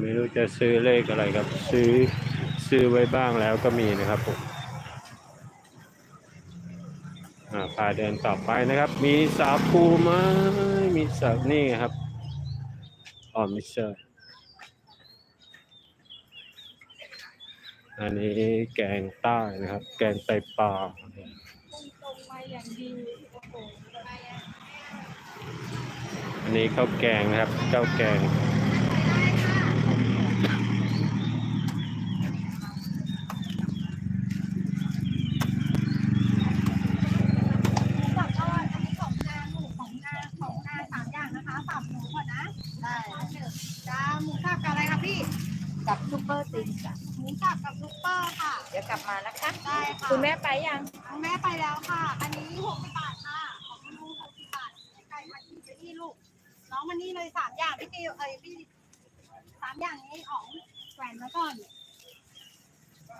ไม่รู้จะซื้อเลขอะไรครับ ซื้อซื้อไว้บ้างแล้วก็มีนะครับผมพาเดินต่อไปนะครับ มีสาคูไหมมีสานี่ครับอ๋อไม่ใช่อันนี้แกงใต้นะครับ แกงไตปลาอันนี้ข้าวแกงนะครับข้าวแกงเอาอันนี้ของงานหมูของงานของงานสามอย่างนะคะสับหมูก่อนนะ ได้จ้าหมูสับกับอะไรคะพี่ กับซุปเปอร์ติงจ้ะ หมูสับกับซุปเปอร์ค่ะ เดี๋ยวกลับมานะคะ ได้ค่ะคุณแม่ไปยัง คุณแม่ไปแล้วค่ะ อันนี้หกสิบบาทค่ะ ของคุณลุงหกสิบบาทไก่ผัดชีสนี่ลูก น้องมันนี่เลยสามอย่างพี่ติวเอ้ยพี่สามอย่างนี้ของแหวนมาก่อน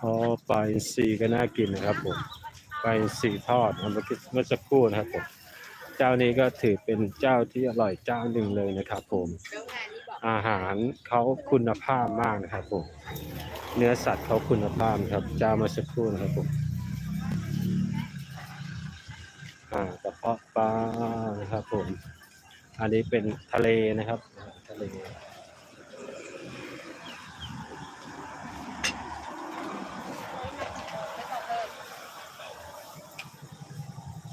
อ๋อปลาอินทรีก็น่ากินนะครับผมปลาอินทรีทอดเมื่อกี้เมื่อสักครู่นะครับผม เจ้านี้ก็ถือเป็นเจ้าที่อร่อยเจ้าหนึ่งเลยนะครับผม อาหารเขาคุณภาพมากนะครับผม เนื้อสัตว์เขาคุณภาพครับจามาสักครู่นะครับผมอ่ากระเพาะปลานะครับผม อันนี้เป็นทะเลนะครับทะเล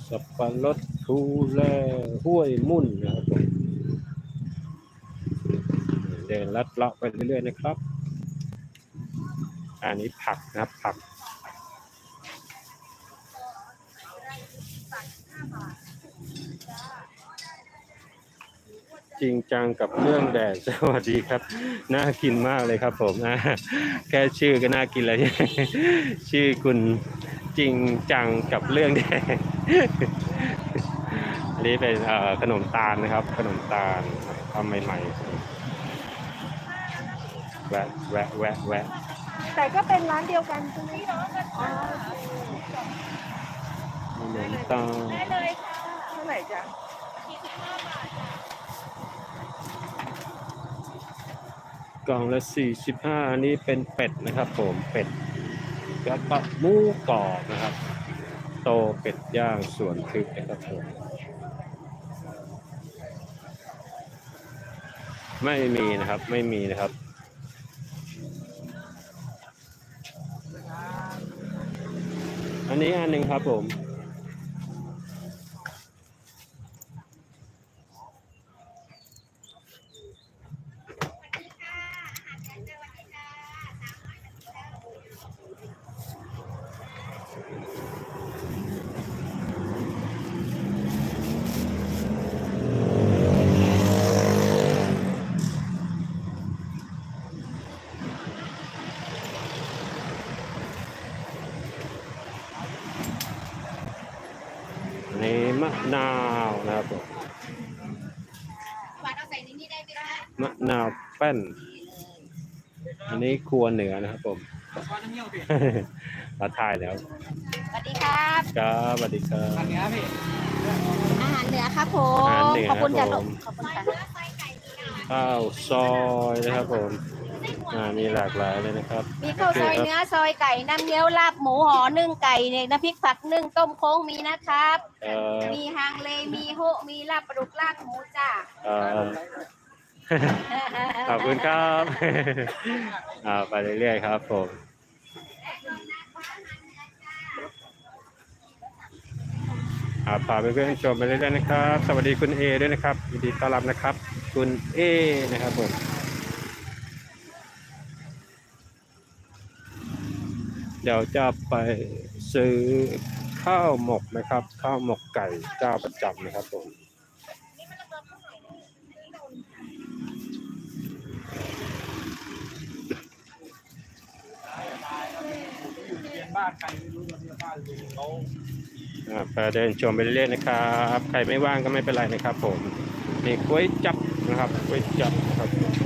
สับปะรดทูแลห้วยมุ่นนะครับผมเดินลัดเลาะไปเรื่อยๆนะครับ อันนี้ผักนะครับผักจริงจังกับเรื่องแดดสวัสดีครับ น่ากินมากเลยครับผมแค่ชื่อก็น่ากินแล้วชื่อคุณจริงจังกับเรื่องแดดอันนี้เป็นขนมตาลนะครับ ขนมตาลทำใหม่ๆแวะแวะแวะแวะ แต่ก็เป็นร้านเดียวกันใช่ไหมคะอ๋อขนมตาได้เลยค่ะเท่าไหร่จ๊ะกล่องละ45อันนี้เป็นเป็ดนะครับผมเป็ดแล้วก็หมูกรอบนะครับ โตเป็ดย่างส่วนทึกนะครับผมไม่มีนะครับไม่มีนะครับ อันนี้อันหนึ่งครับผม มะนาวนะครับผมหวานเอาใส่ในนี้ได้ไหมคะมะนาวแป้น อันนี้ครัวเหนือนะครับผมมาถ่ายแล้วสวัสดีครับครับสวัสดีครับอาหารเหนือครับผอาหารมเหนือขอบคุณจ้ะครับลูผกมขอบคุณค่ะ ข้าวซอยนะครับผมอ่ามีหลากหลายเลยนะครับมีข้าวซอยเนื้อซอยไก่น้ำเงี้ยวลาบหมูห่อนึ่งไก่เนี่ยน้ำพริกผักนึ่งต้มโค้งมีนะครับเอ่อมีฮังเลมีโฮะมีลาบปลาดุกลาบหมูจ้าเอ่อขอบคุณครับ อ่าไปเรื่อยๆครับผมอ่าพาไปเพื่อนๆชมไปเรื่อยๆนะครับ สวัสดีคุณเอด้วยนะครับยินดีต้อนรับนะครับ คุณเอนะครับผมเดี๋ยวจะไปซื้อข้าวหมกนะครับ ข้าวหมกไก่เจ้าประจำนะครับผมบ้านใครไม่รู้ตอนนี้บ้านลุงเขาอ่าไปเดินชมไปเรื่อยๆนะครับ ใครไม่ว่างก็ไม่เป็นไรนะครับผม นี่ก๋วยจับนะครับก๋วยจับครับ